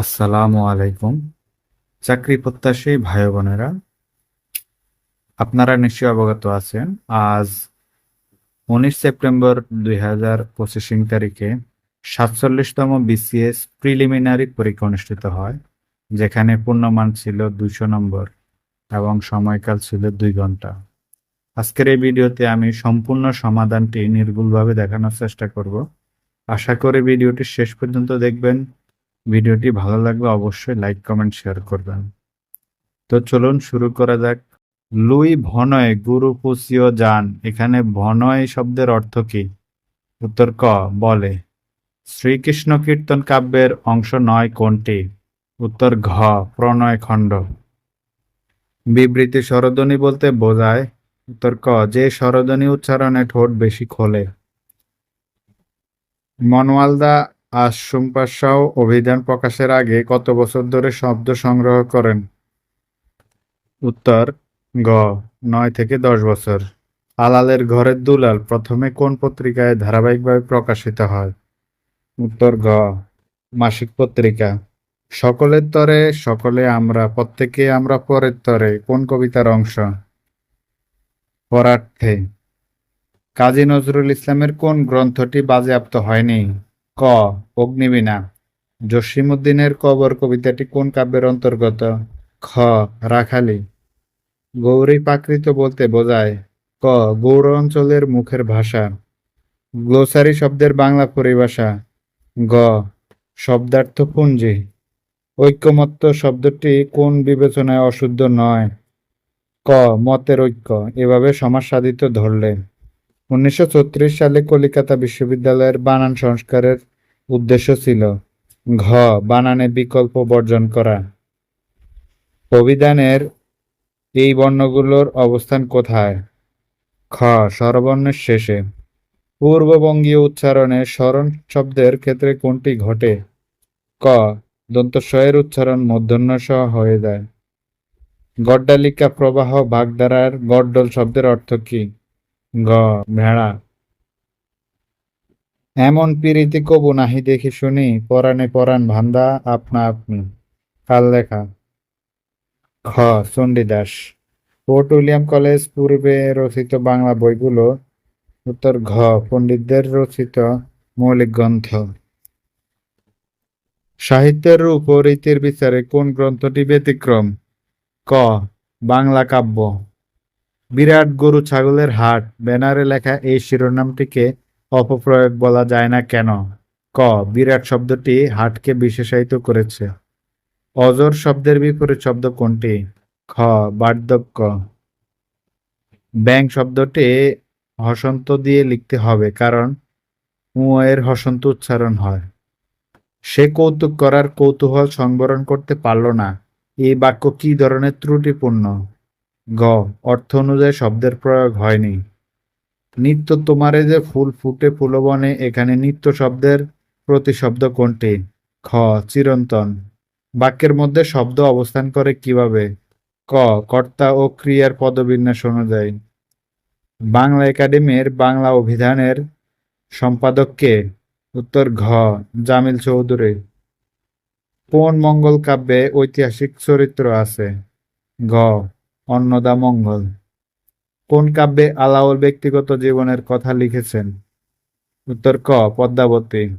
আসসালামু আলাইকুম। চাকরি প্রত্যাশী ভাই বোনেরা, আপনারা নিশ্চয়ই অবগত আছেন, আজ উনিশ সেপ্টেম্বর দুই হাজার পঁচিশ তারিখে সাতচল্লিশতম বিসিএস প্রিলিমিনারি পরীক্ষা অনুষ্ঠিত হয়, যেখানে পূর্ণমান ছিল দুইশো নম্বর এবং সময়কাল ছিল দুই ঘণ্টা। আজকের এই ভিডিওতে আমি সম্পূর্ণ সমাধানটি নির্ভুলভাবে দেখানোর চেষ্টা করব। আশা করি ভিডিওটি শেষ পর্যন্ত দেখবেন। ভিডিওটি ভালো লাগলে অবশ্যই লাইক, কমেন্ট, শেয়ার করবেন। তো চলুন শুরু করা যাক। লুই ভনয়, গুরু পুষিও যান। এখানে ভনয় শব্দের অর্থ কি? উত্তর ক, বলে, শ্রীকৃষ্ণ কীর্তন কাব্যের অংশ নয় কোনটি? উত্তর ঘ, প্রণয় খণ্ড। বিবৃতি স্বরধ্বনি বলতে বোঝায়, উত্তর ক, যে স্বরধ্বনি উচ্চারণে ঠোঁট বেশি খোলে। মনওয়ালদা আশুম্পাশাও অভিধান প্রকাশের আগে কত বছর ধরে শব্দ সংগ্রহ করেন? উত্তর, গ, নয় থেকে দশ বছর। আলালের ঘরের দুলাল প্রথমে কোন পত্রিকায় ধারাবাহিকভাবে প্রকাশিত হয়? উত্তর, গ, মাসিক পত্রিকা। সকলের তরে, সকলে আমরা, প্রত্যেকে আমরা পরের তরে, কোন কবিতার অংশ? পরার্থে। কাজী নজরুল ইসলামের কোন গ্রন্থটি বাজেয়াপ্ত হয়নি? ক, অগ্নিবীণা। জসিমুদ্দিনের কবর কবিতাটি কোন কাব্যের অন্তর্গত? খ, রাখালি। গৌরী প্রাকৃত বলতে বোঝায়, ক, গৌর অঞ্চলের মুখের ভাষা। গ্লোসারি শব্দের বাংলা পরিভাষা, গ, শব্দার্থ পুঞ্জি। ঐক্যমত্য শব্দটি কোন বিবেচনায় অশুদ্ধ নয়? ক, মতের ঐক্য, এভাবে সমাজ সাধিত ধরলে। উনিশশো ছত্রিশ সালে কলিকাতা বিশ্ববিদ্যালয়ের বানান সংস্কারের উদ্দেশ্য ছিল ঘ, বানানে বিকল্প বর্জন করা। অভিধানের এই বর্ণগুলোর অবস্থান কোথায়? খ, স্বরবর্ণের শেষে। পূর্ববঙ্গীয় উচ্চারণে স্মরণ শব্দের ক্ষেত্রে কোনটি ঘটে? ক দন্তস্বয়ের উচ্চারণ মূর্ধন্য সহ হয়ে যায়। গড্ডালিকা প্রবাহ বাগধারার গড্ডল শব্দের অর্থ কি? গ, ভেড়া। এমন পিরিতি কবু নাহি দেখি শুনি, পরাণে পরাণ ভান্দা আপনা আপনি। কাল লেখা খ চণ্ডীদাস। ফোর্ট উইলিয়াম কলেজ পূর্বে রচিত বাংলা বইগুলো, উত্তর ঘ, পণ্ডিতদের রচিত মৌলিক গ্রন্থ। সাহিত্যের রূপ ও রীতির বিচারে কোন গ্রন্থটি ব্যতিক্রম? ক, বাংলা কাব্য। বিরাট গরু ছাগলের হাট। ব্যানারে লেখা এই শিরোনামটিকে অপপ্রয়োগ বলা যায় না কেন? ক, বিরাট শব্দটি হাটকে বিশেষায়িত করেছে। অজর শব্দের বিপরীত শব্দ কোনটি? খ, বার্ধক্য। ব্যাং শব্দটি হসন্ত দিয়ে লিখতে হবে কারণ এর হসন্ত উচ্চারণ হয়। সে কৌতুক করার কৌতূহল সংবরণ করতে পারল না। এই বাক্য কি ধরনের ত্রুটিপূর্ণ? গ, অর্থ অনুযায়ী শব্দের প্রয়োগ হয়নি। নিত্য তোমারে যে ফুল ফুটে ফুলবনে, এখানে নিত্য শব্দের প্রতিশব্দ কোনটি? খ, চিরন্তন। বাক্যের মধ্যে শব্দ অবস্থান করে কীভাবে? ক, কর্তা ও ক্রিয়ার পদবিন্যাস অনুযায়ী। বাংলা একাডেমির বাংলা অভিধানের সম্পাদক কে? উত্তর, ঘ, জামিল চৌধুরী। কোন মঙ্গল কাব্যে ঐতিহাসিক চরিত্র আছে? গ অন্নদা মঙ্গল। কোন কাব্যে আলাউল ব্যক্তিগত জীবনের কথা লিখেছেন? উত্তর ক, পদ্মাবতী।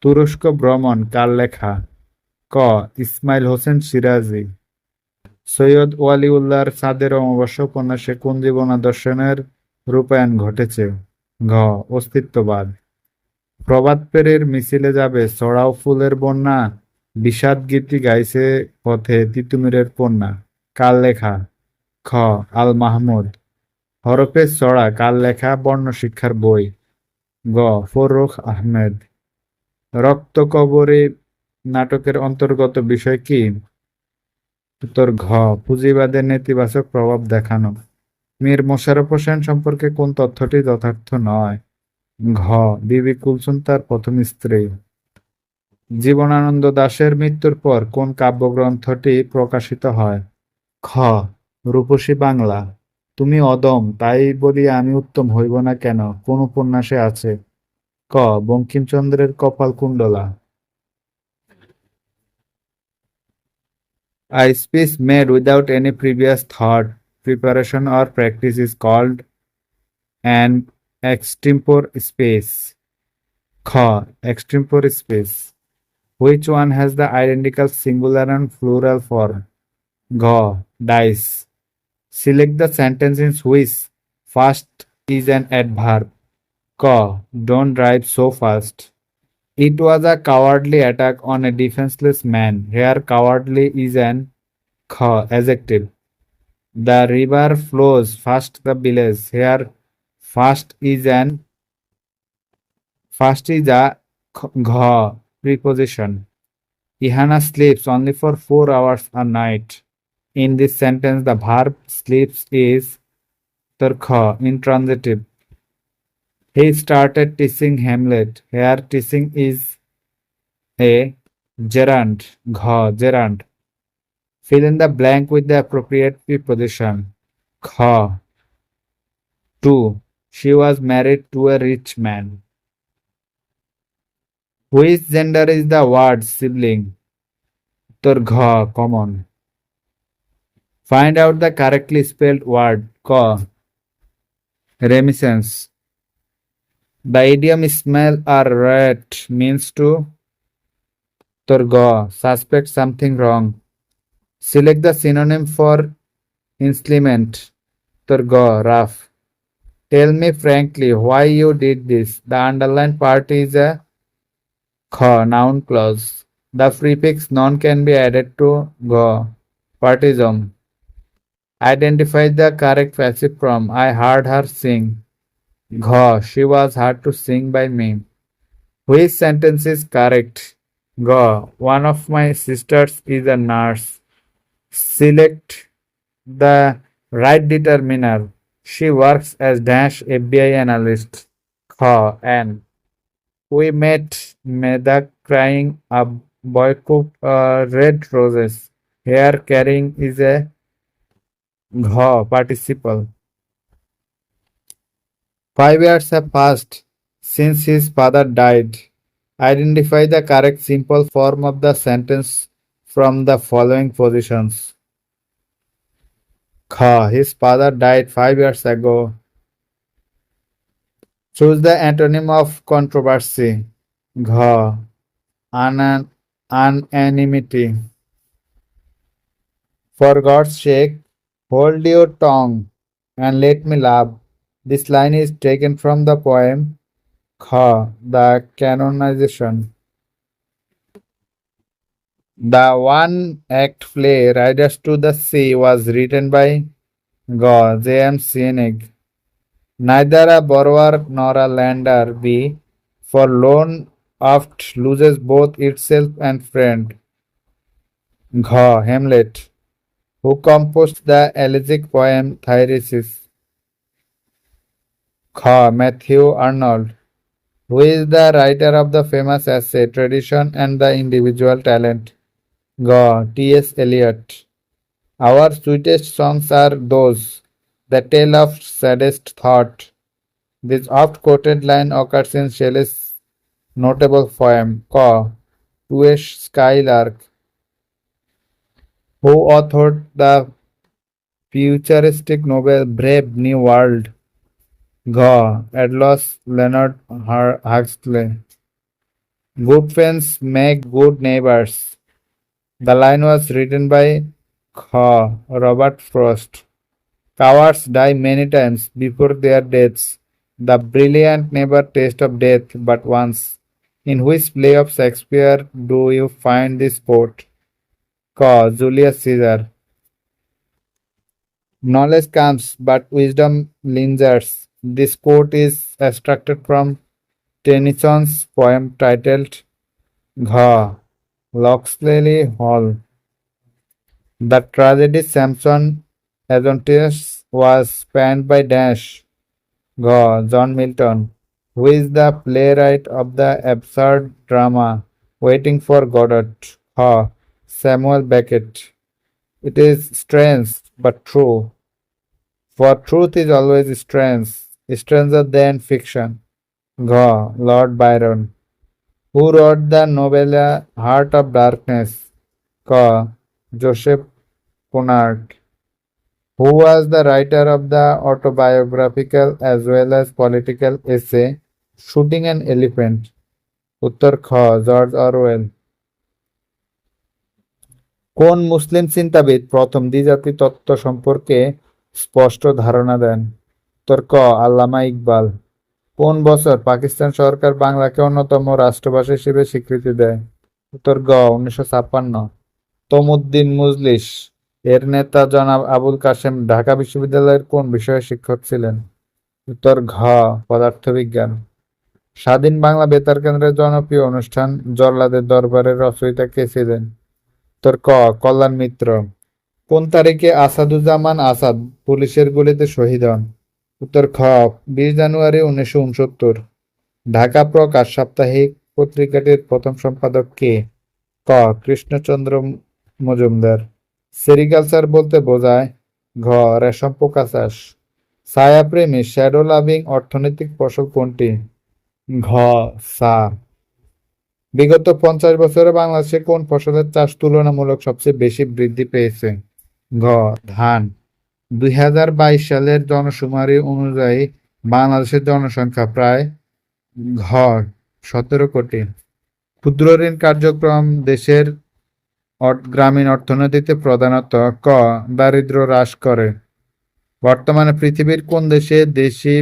তুরস্ক ভ্রমণ, কার লেখা? ক, ইসমাইল হোসেন সিরাজি। সৈয়দ ওয়ালিউল্লাহর সাদের অমাবস্যা উপন্যাসে কোন জীবনাদর্শনের রূপায়ণ ঘটেছে? ঘ, অস্তিত্ববাদ। প্রবাদ পেরের মিছিলে যাবে চড়াও ফুলের বন্যা, বিষাদ গীতি গাইছে পথে তিতুমিরের কন্যা। কাল লেখা। খ আল মাহমুদ হরফে চড়া কাল লেখা বর্ণ শিক্ষার বই। গ, ফরুখ আহমেদ। রক্ত কবরে নাটকের অন্তর্গত বিষয় কি? উত্তর, ঘ, পুঁজিবাদের নেতিবাচক প্রভাব দেখানো। মীর মোশারফ হোসেন সম্পর্কে কোন তথ্যটি যথার্থ নয়? ঘ, বিবি কুলসুম তার প্রথম স্ত্রী। জীবনানন্দ দাশের মৃত্যুর পর কোন কাব্যগ্রন্থটি প্রকাশিত হয়? খ, রূপসী বাংলা, তুমি অদম, তাই বলি আমি উত্তম হইব না কেন? কোন উপন্যাসে আছে? ক, বঙ্কিমচন্দ্রের Kapalkundala. A speech made without any previous thought preparation or practice is called and extempore speech খ extempore speech which one has the identical singular and plural form Gha, dice. Select the sentence in which fast is an adverb. Ka, don't drive so fast. It was a cowardly attack on a defenseless man. Here, cowardly is an adjective. The river flows fast the village. Here, fast is an fast is a gha preposition. Ihana sleeps only for four hours a night. In this sentence, the verb sleeps is tarkha intransitive. He started teaching Hamlet. Here, teaching is a gerund. Gha gerund. Fill in the blank with the appropriate preposition. Kha. 2. She was married to a rich man. Which gender is the word sibling? Uttar gha, common. Find out the correctly spelled word. Ka. Reminiscence. The idiom smell or rat means to Turga, suspect something wrong. Select the synonym for enslavement. Turga, rough. Tell me frankly why you did this. The underlined part is a kha, noun clause. The prefix non can be added to ga, partism. Identify the correct passive form. I heard her sing. Gha, she was heard to sing by me. Which sentence is correct? Ga, one of my sisters is a nurse. Select the right determiner. She works as dash FBI analyst. Kha, and we met Medak crying a boycott uh, red roses. Here carrying is a gha participle. Five years have passed since his father died. Identify the correct simple form of the sentence from the following positions. Kha, his father died five years ago. Choose the antonym of controversy. Gha, Anan- unanimity. For God's sake, hold your tongue and let me laugh. This line is taken from the poem Kha, the canonization. The one act play Riders to the Sea was written by Ga J. M. Neither a borrower nor a lender be, for loan oft loses both itself and friend. Gha Hamlet, who composed the elegiac poem Thyrsis. Kha Matthew Arnold, who is the writer of the famous essay Tradition and the Individual Talent. Ga T.S. Eliot. Our sweetest songs are those that tell of saddest thought. This oft quoted line occurs in Shelley's notable poem Ka to a Skylark, who authored the futuristic novel Brave New World. Ga Aldous Leonard Har- Huxley. Good friends make good neighbors. The line was written by Kha Robert Frost. Cowards die many times before their deaths. The brilliant never taste of death but once. In which play of Shakespeare do you find this quote? Ka Julius Caesar. Knowledge comes, but wisdom lingers. This quote is extracted from Tennyson's poem titled Gha, Locksley Hall. The tragedy Samson Adontis was penned by Dash, Gha, John Milton, who is the playwright of the absurd drama Waiting for Godot, Ha, Samuel Beckett. It is strange but true. For truth is always strange, stranger than fiction. Gah, Lord Byron. Who wrote the novella uh, Heart of Darkness? Ka, Joseph Cunard. Who was the writer of the autobiographical as well as political essay Shooting an Elephant? Uttar Kha, George Orwell. কোন মুসলিম চিন্তাবিদ প্রথম দ্বিজাতি তত্ত্ব সম্পর্কে স্পষ্ট ধারণা দেন? উত্তর ক আল্লামা ইকবাল। কোন বছর পাকিস্তান সরকার বাংলাকে অন্যতম রাষ্ট্রভাষা হিসেবে স্বীকৃতি দেয়? উত্তর গ, উনিশশো ছাপ্পান্ন। তমুদ্দিন মুজলিস। এর নেতা জনাব আবুল কাসেম ঢাকা বিশ্ববিদ্যালয়ের কোন বিষয়ে শিক্ষক ছিলেন? উত্তর ঘ, পদার্থবিজ্ঞান। স্বাধীন বাংলা বেতার কেন্দ্রের জনপ্রিয় অনুষ্ঠান জল্লাদের দরবারের রচয়িতা কে ছিলেন? উত্তর ক, কল্যাণ মিত্র। কোন তারিখে আসাদুজ্জামান আসাদ পুলিশের গুলিতে শহীদ হন? উত্তর খ, বিশ জানুয়ারি উনিশশো উনসত্তর। ঢাকা প্রকাশ সাপ্তাহিক পত্রিকাটির প্রথম সম্পাদক কে? ক, কৃষ্ণচন্দ্র মজুমদার। সেরিকালচার বলতে বোঝায় ঘ, রেশম পোকা চাষ ছায়াপ্রেমী শ্যাডো লাভিং অর্থনৈতিক ফসল কোনটি? ঘ সা বিগত পঞ্চাশ বছরে বাংলাদেশে কোন ফসলের চাষ তুলনামূলক সবচেয়ে বেশি বৃদ্ধি পেয়েছে? ঘ ধান। দুই হাজার বাইশ সালের জনশুমারি অনুযায়ী বাংলাদেশের জনসংখ্যা প্রায় ঘর সতেরো কোটি। ক্ষুদ্র ঋণ কার্যক্রম দেশের গ্রামীণ অর্থনীতিতে প্রধানত ক, দারিদ্র্য হ্রাস করে। বর্তমানে পৃথিবীর কোন দেশে দেশি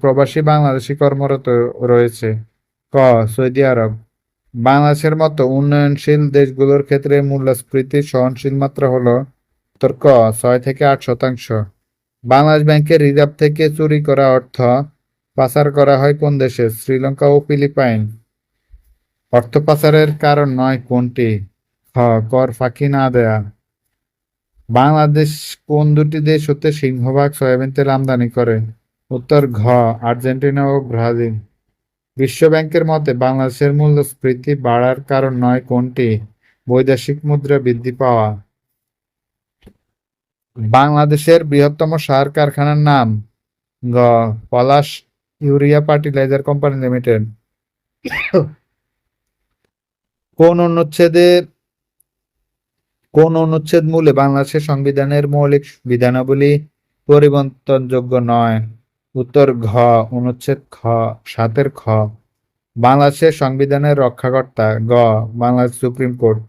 প্রবাসী বাংলাদেশি কর্মরত রয়েছে? ক, সৌদি আরব। বাংলাদেশের মতো উন্নয়নশীল দেশগুলোর ক্ষেত্রে মূল্যস্ফীতির সহনশীল মাত্রা হলো উত্তর ক, ছয় থেকে আট শতাংশ। বাংলাদেশ ব্যাংকের রিজার্ভ থেকে চুরি করা অর্থ পাচার করা হয় কোন দেশে? শ্রীলঙ্কা ও ফিলিপাইন। অর্থ পাচারের কারণ নয় কোনটি? খ, কর ফাঁকি না দেয়া। বাংলাদেশ কোন দুটি দেশ হতে সিংহভাগ সয়াবিন তেল আমদানি করে? উত্তর ঘ, আর্জেন্টিনা ও ব্রাজিল। বিশ্ব ব্যাংকের মতে, বাংলাদেশের মূল্যস্ফীতি বাড়ার কারণ নয় কোনটি, বৈদেশিক মুদ্রা বৃদ্ধি পাওয়া। বাংলাদেশের বৃহত্তম সার কারখানার নাম গ, Palash urea fertiliser company limited. কোন অনুচ্ছেদে, কোন অনুচ্ছেদ মূলে বাংলাদেশের সংবিধানের মৌলিক বিধানাবলী পরিবর্তনযোগ্য নয়? উত্তর ঘ, অনুচ্ছেদ খ, সাতের খ। বাংলাদেশের সংবিধানের রক্ষাকর্তা, গ, বাংলাদেশ সুপ্রিম কোর্ট।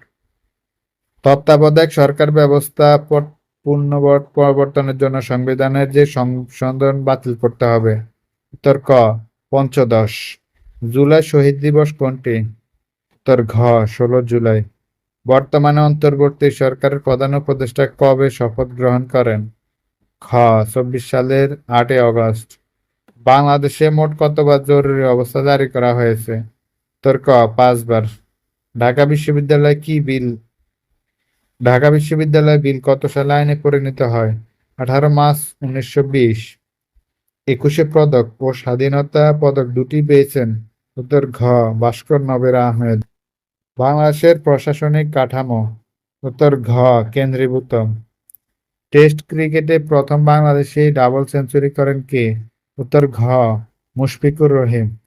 তত্ত্বাবধায়ক সরকার ব্যবস্থা পর- পুনর্বর- প্রবর্তনের জন্য সংবিধানের যে সংশোধন বাতিল করতে হবে। উত্তর ক, পঞ্চদশ। জুলাই শহীদ দিবস কোনটি? উত্তর ঘ, ষোলো জুলাই। বর্তমানে অন্তর্বর্তী সরকারের প্রধান উপদেষ্টা কবে শপথ গ্রহণ করেন? খ, চব্বিশ সালের আটই অগস্ট বাংলাদেশে মোট কতবার জরুরি অবস্থা জারি করা হয়েছে? উত্তর ক, পাঁচবার। ঢাকা বিশ্ববিদ্যালয় কি বিল? ঢাকা বিশ্ববিদ্যালয় বিল কত সালে আইনে পরিণত হয়? আঠারো মার্চ উনিশশো বিশ। একুশে পদক ও স্বাধীনতা পদক দুটি পেয়েছেন। উত্তর ঘ, ভাস্কর নবের আহমেদ। বাংলাদেশের প্রশাসনিক কাঠামো। উত্তর ঘ, কেন্দ্রীভূত। টেস্ট ক্রিকেটে প্রথম বাংলাদেশি ডাবল সেঞ্চুরি করেন কে? উত্তর, ঘ, মুশফিকুর রহিম।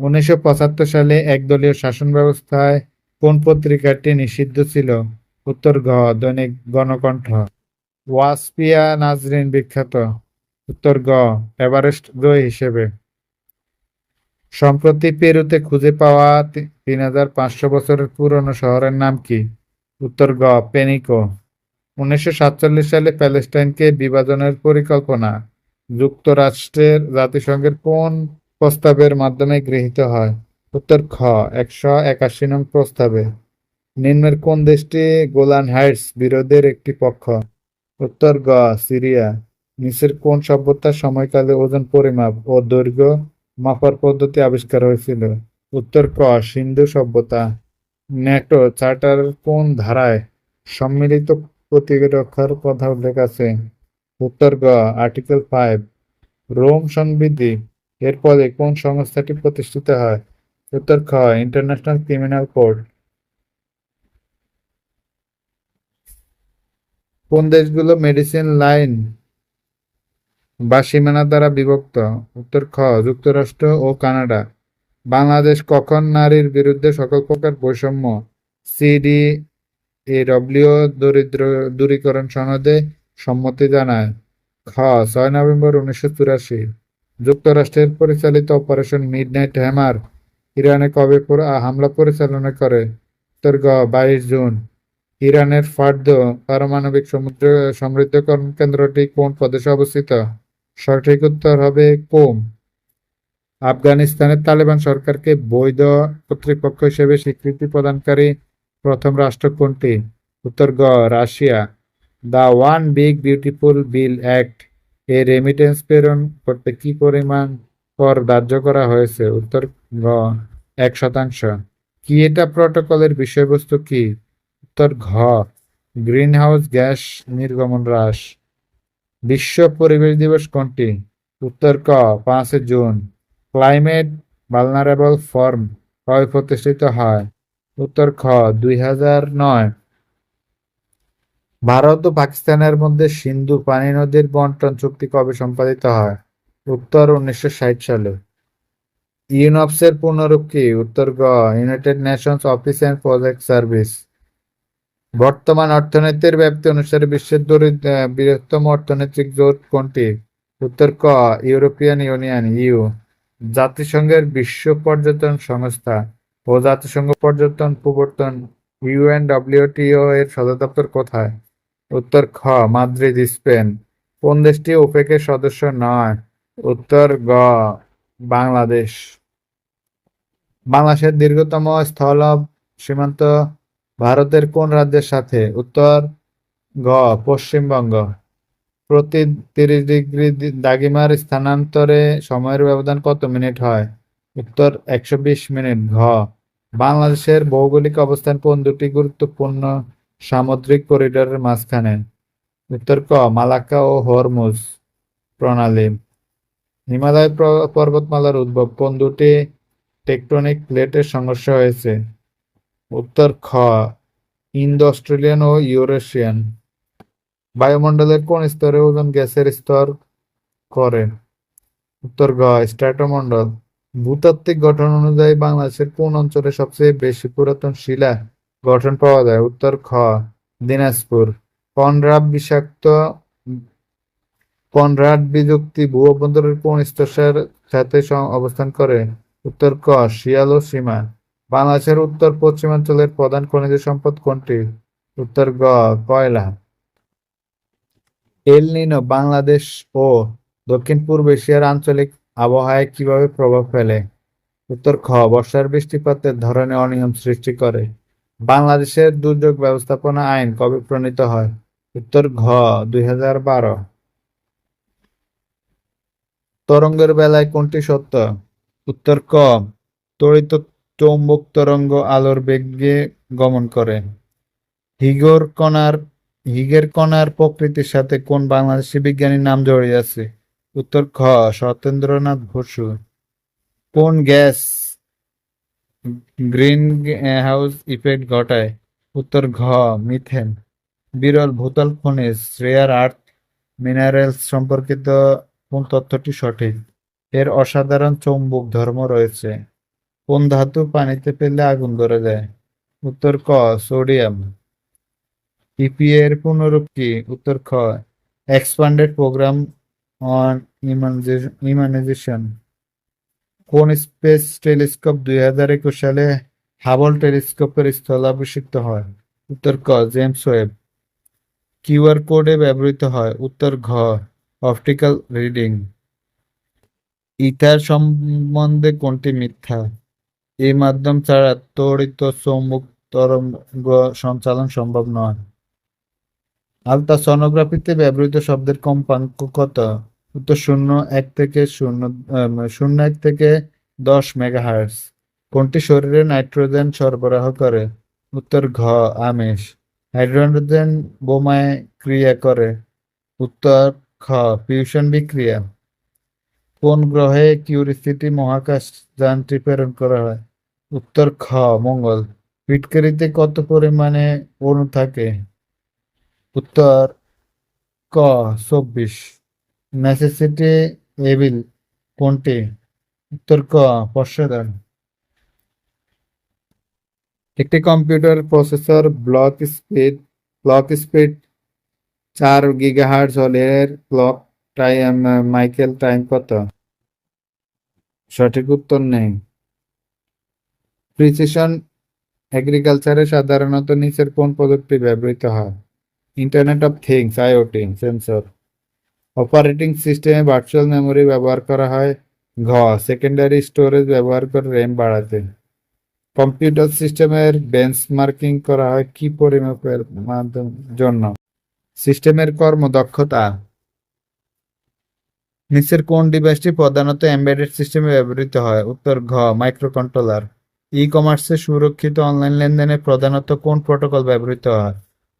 উনিশশো পঁচাত্তর সালে একদলীয় শাসন ব্যবস্থায় কোন পত্রিকাটি নিষিদ্ধ ছিল? উত্তর, ঘ, দৈনিক গণকণ্ঠ। ওয়াসপিয়া নাজরিন বিখ্যাত। উত্তর গ এভারেস্ট জয়ী হিসেবে। সম্প্রতি পেরুতে খুঁজে পাওয়া তিন হাজার পাঁচশো বছরের পুরনো শহরের নাম কি? উত্তর গ পেনিকো। উনিশশো সাতচল্লিশ সালে প্যালেস্টাইনকে বিভাজনের পরিকল্পনা যুক্তরাষ্ট্রের জাতিসংঘের কোন প্রস্তাবের মাধ্যমে গৃহীত হয়? উত্তর খ, একশো একাশি নং প্রস্তাবে। নিম্নের কোন দেশটি গোলান হাইটস বিরোধের একটি পক্ষ? উত্তর গ, সিরিয়া। নিচের কোন সভ্যতার সময়কালে ওজন পরিমাপ ও দৈর্ঘ্য মাপার পদ্ধতি আবিষ্কার হয়েছিল? উত্তর ক, সিন্ধু সভ্যতা। ন্যাটো চার্টার কোন ধারায় সম্মিলিত প্রতিরক্ষার কথা উল্লেখ আছে। উত্তর গ আর্টিকেল ফাইভ রোম সংবিধি এর ফলে কোন সংস্থাটি প্রতিষ্ঠিত হয়? উত্তর খ ইন্টারন্যাশনাল ক্রিমিনাল কোর্ট কোন দেশগুলো মেডিসিন লাইন বা সীমানা দ্বারা বিভক্ত? উত্তর খ, যুক্তরাষ্ট্র ও কানাডা। বাংলাদেশ কখন নারীর বিরুদ্ধে সকল প্রকার বৈষম্য সিডি এডব্লিউ দরিদ্র দূরীকরণ সনদে সম্মতি জানায়। খ, ছয় নভেম্বর উনিশশো চুরাশি। যুক্তরাষ্ট্রের পরিচালিত অপারেশন মিডনাইট হ্যামার ইরানে কবে হামলা পরিচালনা করে? উত্তর গ, বাইশ জুন। ইরানের ফার্দ পারমাণবিক সমুদ্র সমৃদ্ধকরণ কেন্দ্রটি কোন প্রদেশে অবস্থিত? সঠিক উত্তর হবে কোম। আফগানিস্তানের তালেবান সরকারকে বৈধ কর্তৃপক্ষ হিসেবে স্বীকৃতি প্রদানকারী প্রথম রাষ্ট্র কোনটি? উত্তর গ Russia. The one big beautiful bill act. A remittance প্রেরণ করতে কি পরিমাণ কর ধার্য করা হয়েছে? উত্তর গ এক শতাংশ। কি এটা প্রটোকলের বিষয়বস্তু কি? উত্তর ঘ গ্রিন হাউস গ্যাস নির্গমন হ্রাস। বিশ্ব পরিবেশ দিবস কোনটি? উত্তর ক, পাঁচে জুন। ক্লাইমেট ভালনারেবল ফর্ম কবে প্রতিষ্ঠিত হয়? উত্তর খ, দুই হাজার নয়। ভারত ও পাকিস্তানের মধ্যে সিন্ধু পানি নদীর বন্টন চুক্তি কবে সম্পাদিত হয়? উত্তর উনিশশো ষাট সালে। ইউনপসের পুনরূপ কি? উত্তর গ, United Nations Office and Project Service. বর্তমান অর্থনীতির ব্যাপ্তি অনুসারে বিশ্বের দরিদ্র বৃহত্তম অর্থনৈতিক জোট কোনটি? উত্তর ক, ইউরোপিয়ান ইউনিয়ন, ইউ। জাতিসংঘের বিশ্ব পর্যটন সংস্থা। ও জাতিসংঘ পর্যটন প্রবর্তন ইউএনডব্লিউটিও এর সদর দপ্তর কোথায়? উত্তর খ, মাদ্রিদ, স্পেন। কোন দেশটি ওপেকের সদস্য নয়? উত্তর গ, বাংলাদেশ। বাংলাদেশের দীর্ঘতম স্থল সীমান্ত ভারতের কোন রাজ্যের সাথে? উত্তর গ, পশ্চিমবঙ্গ। প্রতি তিরিশ ডিগ্রি দাগিমার স্থানান্তরে সময়ের ব্যবধান কত মিনিট হয়? উত্তর একশো বিশ মিনিট ঘ। বাংলাদেশের ভৌগোলিক অবস্থান কোন দুটি গুরুত্বপূর্ণ সামুদ্রিক করিডোরের মাঝখানে? উত্তর ক, মালাক্কা ও হরমুজ প্রণালী। হিমালয় পর্বতমালার উদ্ভব কোন দুটি টেকটনিক প্লেটের সংঘর্ষ হয়েছে? উত্তর খ ইন্দো অস্ট্রেলিয়ান ও ইউরেশিয়ান। বায়ুমণ্ডলের কোন স্তরে ওজন গ্যাসের স্তর করে? উত্তর গ স্ট্র্যাটোমণ্ডল। ভূতাত্ত্বিক গঠন অনুযায়ী বাংলাদেশের কোন অঞ্চলে সবচেয়ে বেশি পুরাতন শিলা গঠন পাওয়া যায়? উত্তর, খ, দিনাজপুর। কনরাব বিষাক্ত, কনরাড বিযুক্তি ভূঅভ্যন্তরের কোন স্তরের সাথে অবস্থান করে? উত্তর, ক, শিয়াল ও সীমা। বাংলাদেশের উত্তর পশ্চিমাঞ্চলের প্রধান খনিজ সম্পদ কোনটি? উত্তর, গ, কয়লা। এল নিনো, বাংলাদেশ ও দক্ষিণ পূর্ব এশিয়ার আঞ্চলিক আবহাওয়ায় কীভাবে প্রভাব ফেলে? উত্তর, খ, বর্ষার বৃষ্টিপাতের ধরনে অনিয়ম সৃষ্টি করে। বাংলাদেশের দুর্যোগ ব্যবস্থাপনা আইন কবে প্রণীত হয়? উত্তর, ঘ, দুই হাজার বারো। তরঙ্গের বেলায় কোনটি সত্য? উত্তর, ক, তড়িৎ চৌম্বক তরঙ্গ আলোর বেগে গমন করে। হিগর কণার হিগের কণার প্রকৃতির সাথে কোন বাংলাদেশি বিজ্ঞানীর নাম জড়িয়ে আছে? উত্তর খ সত্যেন্দ্রনাথ বসু। কোন গ্যাস গ্রিন হাউস ইফেক্ট ঘটায়? উত্তর ঘ, মিথেন। বিরল ভূতল খনিজ রেয়ার আর্থ মিনারেলস সম্পর্কিত কোন তথ্যটি সঠিক? এর অসাধারণ চৌম্বক ধর্ম রয়েছে। কোন ধাতু পানিতে ফেললে আগুন ধরে যায়? উত্তর ক, সোডিয়াম। ইপিএ এর পুনরূপ কি? উত্তর খ এক্সপান্ডেড প্রোগ্রাম অন ইমানাইজেশন কোন স্পেস টেলিস্কোপ দুই হাজার একুশ সালে হাবল টেলিস্কোপের স্থলাভিষিক্ত হয়? উত্তর ক, জেমস ওয়েব। কিউআর কোডে ব্যবহৃত হয়। উত্তর ঘ, অপটিক্যাল রিডিং। ইথার সম্বন্ধে কোনটি মিথ্যা? এই মাধ্যম ছাড়া তড়িৎ চৌম্বক তরঙ্গ সঞ্চালন সম্ভব নয়। আলট্রাসনোগ্রাফিতে ব্যবহৃত শব্দের কম্পাঙ্ক কত? উত্তর শূন্য এক থেকে শূন্য শূন্য এক থেকে দশ মেগাহার্টজ। কোনটি শরীরে নাইট্রোজেন সরবরাহ করে? উত্তর ঘ, আমিষ। হাইড্রোজেন বোমায় ক্রিয়া করে। উত্তর খ, ফিউশন বিক্রিয়া। কোন গ্রহে কিউরিসিটি মহাকাশ যানটি প্রেরণ করা হয়? উত্তর খ, মঙ্গল। পিটকারিতে কত পরিমাণে অণু থাকে? উত্তর ক, চব্বিশ। নেসেসিটি এভিল কোনটি? উত্তর ক একটি computer processor block speed clock speed চার গিগাহার্টজ হলে ক্লক টাইম, মাইকেল টাইম কত? সঠিক উত্তর নেই। প্রিসিশন এগ্রিকালচারে সাধারণত নিচের কোন প্রযুক্তি ব্যবহৃত হয়? Internet of things, IoT, sensor. Operating সিস্টেমে ভার্চুয়াল মেমোরি ব্যবহার করা হয়, ঘ সেকেন্ডারি স্টোরেজ ব্যবহার করে র্যাম বাড়াতে। কম্পিউটার সিস্টেমের বেঞ্চমার্কিং করা হয় কি পরিমাপের মাধ্যম, জন্য। সিস্টেমের কর্মদক্ষতা। নিচের কোন ডিভাইসটি প্রধানত এমবেডেড সিস্টেমে ব্যবহৃত হয়? উত্তর, ঘ মাইক্রোকন্ট্রোলার ই কমার্সে সুরক্ষিত অনলাইন লেনদেনে প্রধানত কোন প্রোটোকল ব্যবহৃত হয়?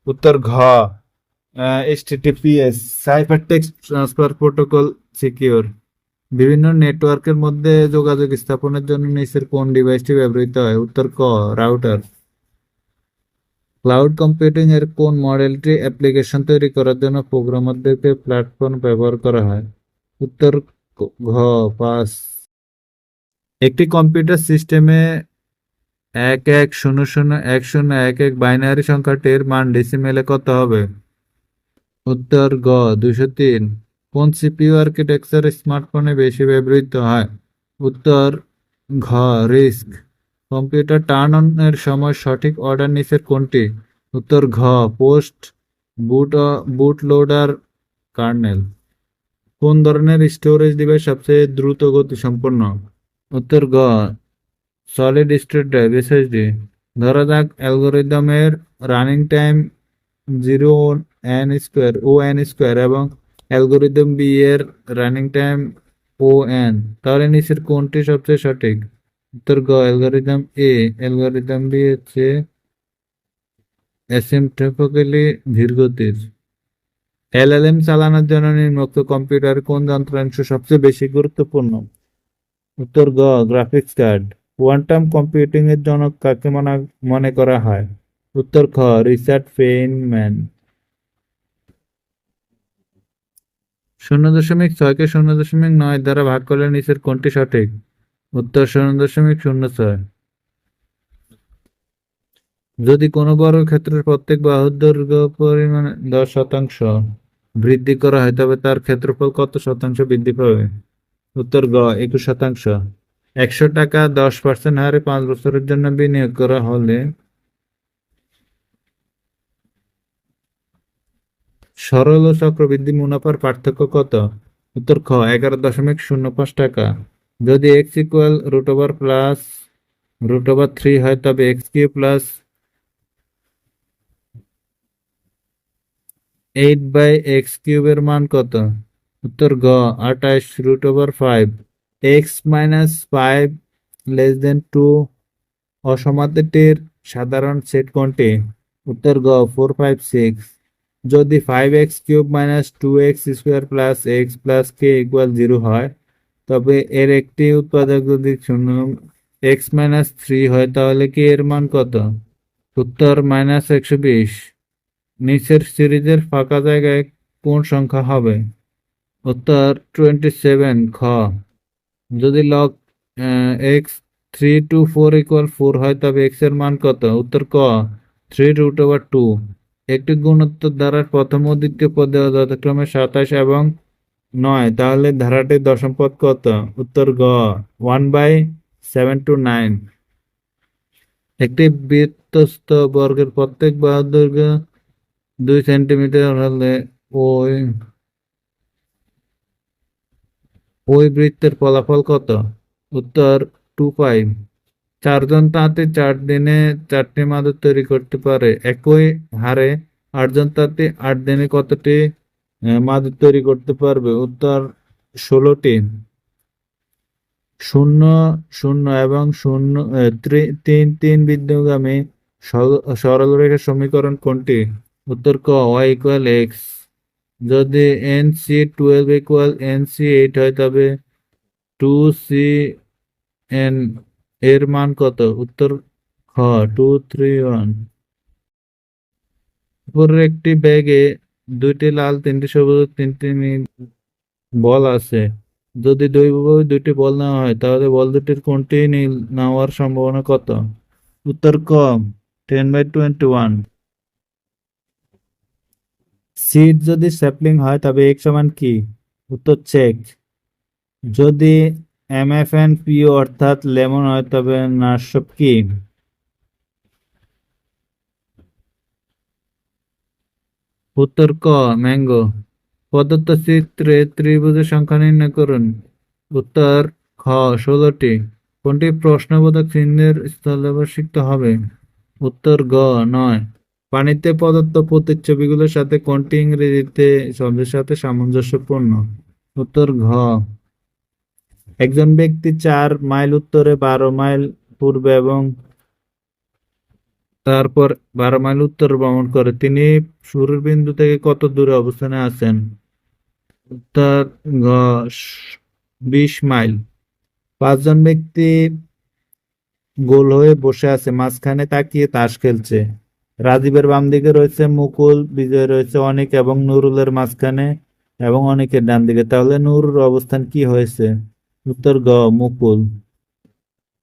উত্তর, ঘ HTTPS hypertext transfer protocol secure বিভিন্ন নেটওয়ার্কের মধ্যে যোগাযোগ স্থাপনের জন্য নিচের কোন ডিভাইসটি ব্যবহৃত হয়? উত্তর ক রাউটার ক্লাউড কম্পিউটিং এর কোন মডেলটি অ্যাপ্লিকেশন তৈরি করার জন্য প্রোগ্রামারদেরকে প্ল্যাটফর্ম ব্যবহার করা হয়? উত্তর ঘ পাস একটি কম্পিউটার সিস্টেমে এক এক শূন্য শূন্য এক শূন্য এক এক বাইনারি সংখ্যাটির মান ডেসিমেলে কত হবে? উত্তর গ দুশো তিন। কোন সিপিইউ আর্কিটেকচার স্মার্টফোনে বেশি ব্যবহৃত হয়? উত্তর, ঘ, রিস্ক। কম্পিউটার টার্ন অন এর সময় সঠিক অর্ডার নিচের কোনটি? উত্তর, ঘ, post, boot boot loader kernel. কোন ধরনের স্টোরেজ ডিভাইস সবচেয়ে দ্রুত গতি সম্পন্ন উত্তর গ সলিড স্টেট ড্রাইভ এসএসডি ধরা যাক অ্যালগোরিদমের running time zero N square O N square এবং অ্যালগোরিদম বি এর রানিং টাইম ও এন তাহলে নিচের কোনটি সবচেয়ে সঠিক? উত্তর গ অ্যালগোরিদম এ অ্যালগোরিদম বি হচ্ছে অ্যাসিমট্রিক্যালি ধীরগতির এলএলএম চালানোর জন্য নিম্নোক্ত কম্পিউটার কোন যন্ত্রাংশ সবচেয়ে বেশি গুরুত্বপূর্ণ? উত্তর গ গ্রাফিক্স কার্ড কোয়ান্টাম কম্পিউটিং এর জনক কাকে মনে করা হয়? উত্তর খ রিচার্ড ফেইনম্যান শূন্য দশমিক ছয়কে শূন্য দশমিক নয় দ্বারা ভাগ করলে নিচের কোনটি সঠিক। উত্তর শূন্য দশমিক শূন্য ছয়। যদি কোনো বর্গক্ষেত্রের প্রত্যেক বাহুর দৈর্ঘ্য পরিমাণে দশ শতাংশ বৃদ্ধি করা হয়, তবে তার ক্ষেত্রফল কত শতাংশ বৃদ্ধি পাবে? উত্তর গ, একুশ শতাংশ। একশো টাকা দশ পার্সেন্ট হারে পাঁচ বছরের জন্য বিনিয়োগ করা হলে সরল ও চক্রবৃদ্ধি মুনাফার পার্থক্য কত? উত্তর খ, এগারো দশমিক শূন্য পাঁচ টাকা। যদি X equal root over plus root over three হয়, তবে X cube plus eight by X কিউবের মান কত? উত্তর গ, আঠাশ root over five X minus five less then two অসমাতিটির সাধারণ সেট কোনটি? উত্তর গ ফোর ফাইভ সিক্স যদি five X cube minus two X square plus X plus K equal zero হয়, তবে এর একটি উৎপাদক যদি শূন্য এক্স মাইনাস থ্রি হয়, তাহলে কি এর মান কত? উত্তর মাইনাস একশো বিশ। নিচের সিরিজের ফাঁকা জায়গায় কোন সংখ্যা হবে? উত্তর টোয়েন্টি সেভেন খ। যদি log X three two four equal four হয়, তবে এক্সের মান কত? উত্তর ক থ্রি রুট ওভার টু একটি গুণোত্তর ধারার প্রথম ও দ্বিতীয় পদে যথাক্রমে সাতাশ এবং নয়। তাহলে ধারাটির দশম পদ কত? উত্তর গ one by seven two nine একটি বৃত্তস্থ বর্গের প্রত্যেক বাহুর দৈর্ঘ্য দুই সেন্টিমিটার হলে ওই ওই বৃত্তের ফলাফল কত? উত্তর টু ফাইভ চারজন তাঁতি চার দিনে চারটি মাদুর তৈরি করতে পারে। একই হারে আটজন তাঁতি আট দিনে কতটি মাদুর তৈরি করতে পারবে? উত্তর ষোলোটি। শূন্য শূন্য এবং শূন্য তিন তিন সর- সরলরেখা সমীকরণ কোনটি? উত্তর ক ওয়াই ইকুয়াল এক্স যদি N C twelve equal N C eight হয়, তবে টু সি এন এর মান কত? উত্তর খ টু থ্রি ওয়ান উপরের একটি ব্যাগে দুইটি লাল, তিনটি সবুজ, তিনটি নীল বল আছে। যদি দৈবভাবে দুইটি বল নেওয়া হয়, তাহলে বল দুটির কোনটি নীল নেওয়ার সম্ভাবনা কত? উত্তর কম টেন বাই টোয়েন্টি ওয়ান সিট যদি স্যাপলিং হয়, তবে এক সমান কি? উত্তর চেক যদি এম এফ এন পিও অর্থাৎ লেমন হয় তবে নার্সব কি? উত্তর ক, ম্যাঙ্গো। প্রদত্ত চিত্রে ত্রিভুজের সংখ্যা নির্ণয় করুন। উত্তর খ, ষোলোটি। কোনটি প্রশ্নবোধক চিহ্নের স্থলাভিষিক্ত হবে? উত্তর গ, নয়। পানিতে প্রদত্ত প্রতিচ্ছবিগুলোর সাথে কোনটি ইংরেজিতে শব্দের সাথে সামঞ্জস্যপূর্ণ? উত্তর ঘ একজন ব্যক্তি চার মাইল উত্তরে বারো মাইল পূর্বে এবং তারপর বারো মাইল উত্তর ভ্রমণ করে। তিনি শুরুর বিন্দু থেকে কত দূরে অবস্থানে আছেন? উত্তর বিশ মাইল। পাঁচজন ব্যক্তি গোল হয়ে বসে আছে, মাঝখানে তাকিয়ে তাস খেলছে। রাজীবের বাম দিকে রয়েছে মুকুল, বিজয় রয়েছে অনেক এবং নুরুলের মাঝখানে এবং অনেকের ডান দিকে তাহলে নুরুর অবস্থান কি হয়েছে? উত্তর গ, মুকুল।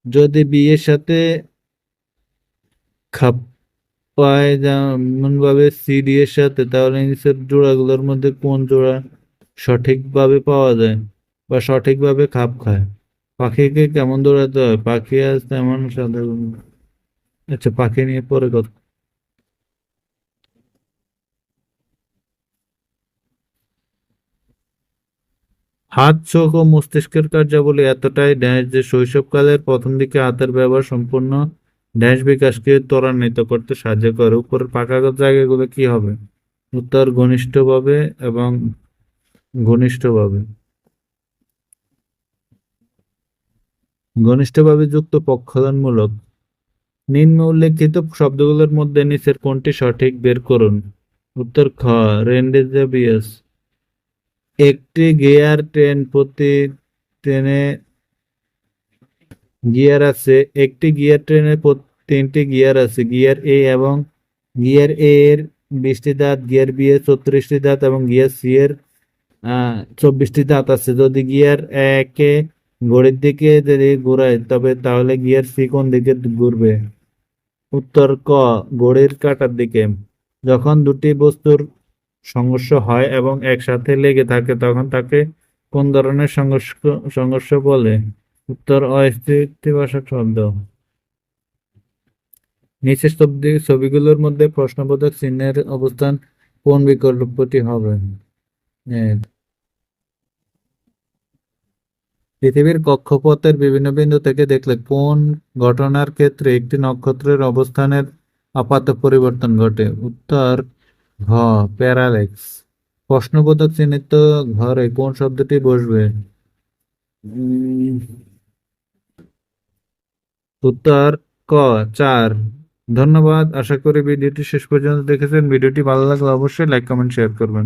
যদি বিয়ের সাথে খাপ পায় যেমন ভাবে সিডি এর সাথে, তাহলে নিচের জোড়াগুলোর মধ্যে কোন জোড়া সঠিকভাবে পাওয়া যায় বা সঠিকভাবে খাপ খায়? পাখিকে কেমন দৌড়াতে হয়? পাখি আজ তেমন সাধারণ আচ্ছা পাখি নিয়ে পরে কথা হাত, চোখ ও মস্তিষ্কের কার্যাবলী এতটাই ড্যাশ যে শৈশবকালের প্রথম দিকে হাতের ব্যবহার সম্পূর্ণ ড্যাশ বিকাশকে ত্বরান্বিত করতে সাহায্য করে। উপরের পাকাগত জায়গাগুলো কি হবে? উত্তর ঘনিষ্ঠভাবে এবং ঘনিষ্ঠভাবে। ঘনিষ্ঠভাবে যুক্ত পক্ষদানমূলক নিম্ন উল্লেখিত শব্দগুলোর মধ্যে নিচের কোনটি সঠিক? বের করুন। উত্তর খ, রেন্ডেজাবিয়াস। একটি গিয়ার ট্রেন প্রতি ট্রেনে গিয়ার আছে, একটি গিয়ার ট্রেনে তিনটি গিয়ার আছে। গিয়ার এ এবং গিয়ার এ এর বিশটি দাঁত, গিয়ার বি এর ছত্রিশটি দাঁত এবং গিয়ার সি এর চব্বিশটি দাঁত আছে। যদি গিয়ার একে ঘড়ির দিকে যদি ঘুরায়, তবে তাহলে গিয়ার সি কোন দিকে ঘুরবে? উত্তর ক, ঘড়ির কাঁটার দিকে। যখন দুটি বস্তুর সংঘর্ষ হয় এবং একসাথে লেগে থাকে, তখন তাকে কোন ধরনের সংঘর্ষ সংঘর্ষ বলে? উত্তর, অস্থিতিবাচক শব্দ। নিচের ছবি ছবিগুলোর মধ্যে প্রশ্নবোধক চিহ্নের অবস্থান কোন বিকল্পটি হবে? পৃথিবীর কক্ষপথের বিভিন্ন বিন্দু থেকে দেখলে কোন ঘটনার ক্ষেত্রে একটি নক্ষত্রের অবস্থানের আপাত পরিবর্তন ঘটে? উত্তর ঘ প্যারালেক্স। প্রশ্নবোধক চিহ্নিত ঘরে কোন শব্দটি বসবে? উত্তর ক, চার। ধন্যবাদ, আশা করি ভিডিওটি শেষ পর্যন্ত দেখেছেন। ভিডিওটি ভালো লাগলে অবশ্যই লাইক, কমেন্ট, শেয়ার করবেন।